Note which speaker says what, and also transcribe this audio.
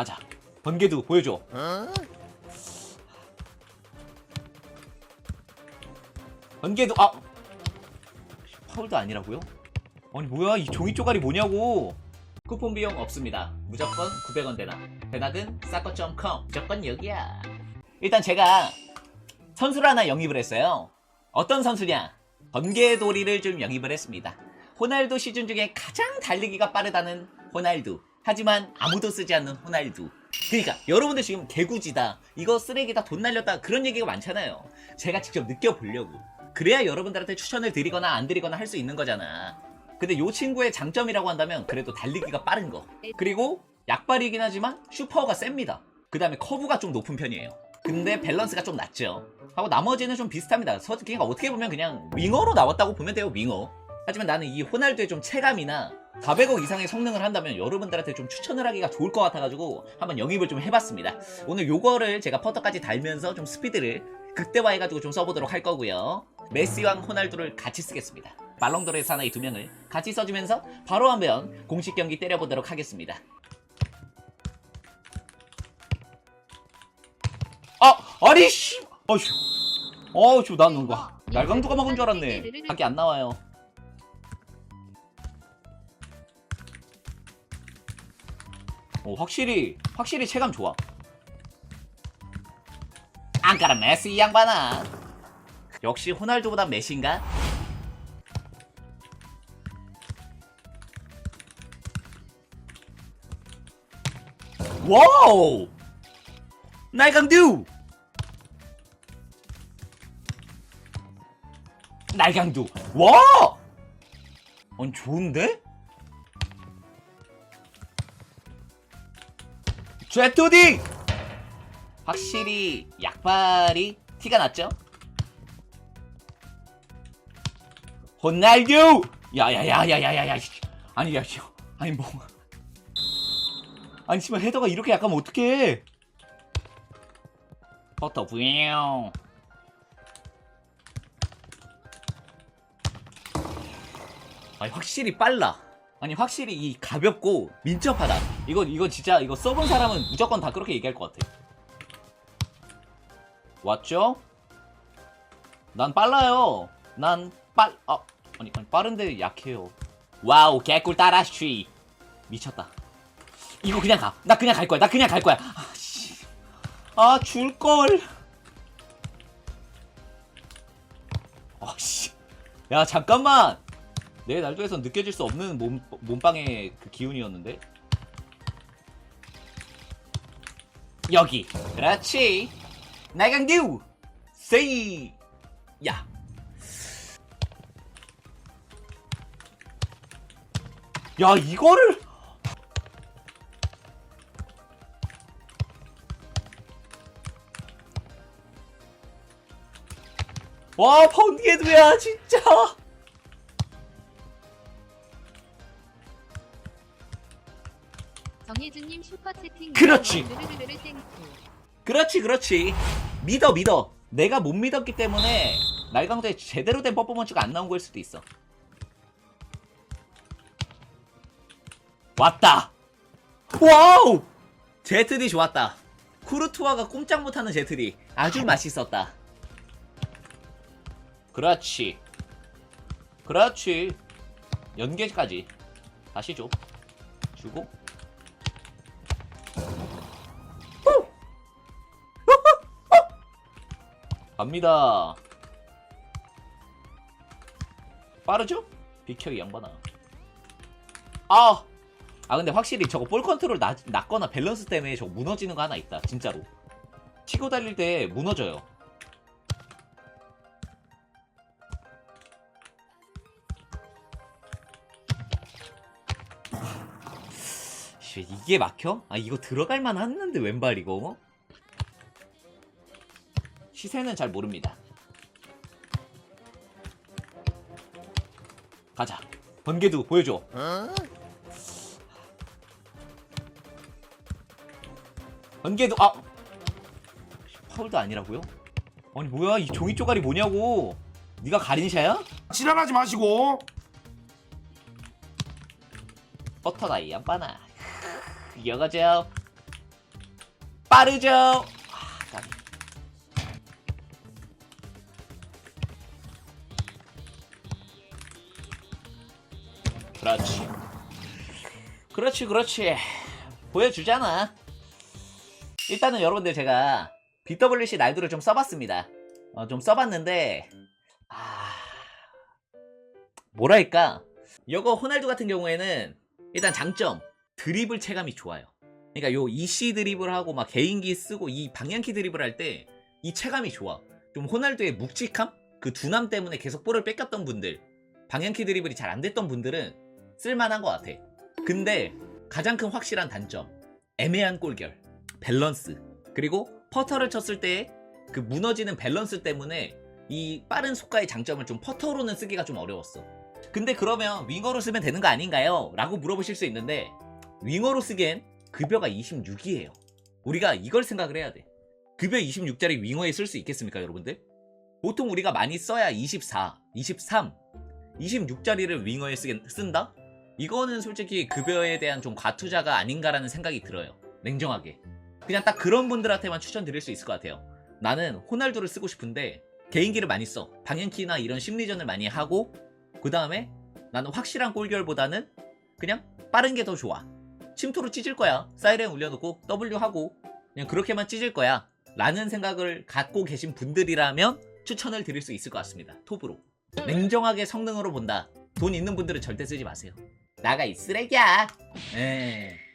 Speaker 1: 가자. 번개도 보여줘. 번개도 아 파울도 아니라고요? 아니 뭐야 이 종이 쪼가리 뭐냐고? 쿠폰 비용 없습니다. 무조건 900원 대납. 대낙은 싸커.com 무조건 여기야. 일단 제가 선수를 하나 영입을 했어요. 어떤 선수냐? 번개돌이를 좀 영입을 했습니다. 호날두 시즌 중에 가장 달리기가 빠르다는 호날두. 하지만 아무도 쓰지 않는 호날두. 그러니까 여러분들 지금 개구지다. 이거 쓰레기다. 돈 날렸다. 그런 얘기가 많잖아요. 제가 직접 느껴보려고. 그래야 여러분들한테 추천을 드리거나 안 드리거나 할 수 있는 거잖아. 근데 요 친구의 장점이라고 한다면 그래도 달리기가 빠른 거. 그리고 약발이긴 하지만 슈퍼가 셉니다. 그 다음에 커브가 좀 높은 편이에요. 근데 밸런스가 좀 낮죠. 하고 나머지는 좀 비슷합니다. 서- 그러니까 어떻게 보면 그냥 윙어로 나왔다고 보면 돼요, 윙어. 하지만 나는 이 호날두의 좀 체감이나 400억 이상의 성능을 한다면 여러분들한테 좀 추천을 하기가 좋을 것 같아가지고 한번 영입을 좀 해봤습니다. 오늘 요거를 제가 퍼터까지 달면서 좀 스피드를 극대화해가지고 좀 써보도록 할 거고요. 메시랑 호날두를 같이 쓰겠습니다. 말롱도르의 사나이 두 명을 같이 써주면서 바로 한번 공식 경기 때려보도록 하겠습니다. 아! 아니 씨! 어휴 어휴 난 뭔가 날강두가 먹은 줄 알았네 밖에 안 나와요 어, 확실히 확실히 체감 좋아. 안가라 메시 이 양반아. 역시 호날두보다 메시인가? 와우! 날강두! 날강두. 와! 아니 좋은데? 제토딩 확실히 약발이 티가 났죠? 호날두 야야야야야야야 아니 야 씨. 아니 뭐. 아니 씨발 헤더가 이렇게 약하면 어떡해? 버터 부용 아니 확실히 빨라 아니 확실히 이 가볍고 민첩하다. 이거 이거 진짜 이거 써본 사람은 무조건 다 그렇게 얘기할 것 같아. 왔죠? 난 빨라요. 난 빨 아, 아니, 아니 빠른데 약해요. 와우 개꿀 따라쉬. 미쳤다. 이거 그냥 가. 나 그냥 갈 거야. 나 그냥 갈 거야. 아씨. 아 줄걸. 아씨. 야 잠깐만 내 날조에서 느껴질 수 없는 몸, 몸빵의 그 기운이었는데. 여기. 그렇지. 나강듀 세이 야. 야, 이거를! 와, 번개도야, 진짜.
Speaker 2: 정혜준님 슈퍼 채팅
Speaker 1: 그렇지.
Speaker 2: 르르르르 땡큐.
Speaker 1: 그렇지, 그렇지. 믿어, 믿어. 내가 못 믿었기 때문에 날강도에 제대로 된 퍼포먼스가 안 나온 걸 수도 있어. 왔다. 와우! 제트디 좋았다. 쿠르투아가 꼼짝 못하는 제트디 아주 맛있었다. 그렇지. 그렇지. 연계까지 다시 줘. 주고. 갑니다. 빠르죠? 비켜 이 양반아. 아! 아 근데 확실히 저거 볼 컨트롤 낮, 낮거나 밸런스 때문에 저거 무너지는 거 하나 있다 진짜로 치고 달릴 때 무너져요 씨, 이게 막혀? 아 이거 들어갈 만 했는데 왼발 이거 시세는 잘 모릅니다. 가자. 번개도 보여줘. 번개도 아! 파울도 아니라고요? 아니 뭐야? 이 종이 쪼가리 뭐냐고? 네가 가린샤야?
Speaker 3: 지랄하지 마시고.
Speaker 1: 버터다 이 양반아 이어가죠. 빠르죠. 그렇지. 그렇지, 그렇지. 보여주잖아. 일단은 여러분들 제가 BWC 날도를 좀 써봤습니다. 어, 좀 써봤는데, 아, 뭐랄까. 이거 호날두 같은 경우에는 일단 장점, 드리블 체감이 좋아요. 그러니까 요 이시 드리블 하고 막 개인기 쓰고 이 방향키 드리블 할 때 이 체감이 좋아. 좀 호날두의 묵직함? 그 둔함 때문에 계속 볼을 뺏겼던 분들, 방향키 드리블이 잘 안 됐던 분들은 쓸만한 것 같아. 근데 가장 큰 확실한 단점, 애매한 골결, 밸런스, 그리고 퍼터를 쳤을 때 그 무너지는 밸런스 때문에 이 빠른 속가의 장점을 좀 퍼터로는 쓰기가 좀 어려웠어. 근데 그러면 윙어로 쓰면 되는 거 아닌가요? 라고 물어보실 수 있는데 윙어로 쓰기엔 급여가 26이에요. 우리가 이걸 생각을 해야 돼. 급여 26짜리 윙어에 쓸 수 있겠습니까, 여러분들? 보통 우리가 많이 써야 24, 23, 26짜리를 윙어에 쓰, 쓴다? 이거는 솔직히 급여에 대한 좀 과투자가 아닌가라는 생각이 들어요. 냉정하게. 그냥 딱 그런 분들한테만 추천드릴 수 있을 것 같아요. 나는 호날두를 쓰고 싶은데 개인기를 많이 써. 방향키나 이런 심리전을 많이 하고 그 다음에 나는 확실한 골결보다는 그냥 빠른 게 더 좋아. 침투로 찢을 거야. 사이렌 울려놓고 W 하고 그냥 그렇게만 찢을 거야. 라는 생각을 갖고 계신 분들이라면 추천을 드릴 수 있을 것 같습니다. 톱으로. 냉정하게 성능으로 본다. 돈 있는 분들은 절대 쓰지 마세요. 나가 이 쓰레기야. 에.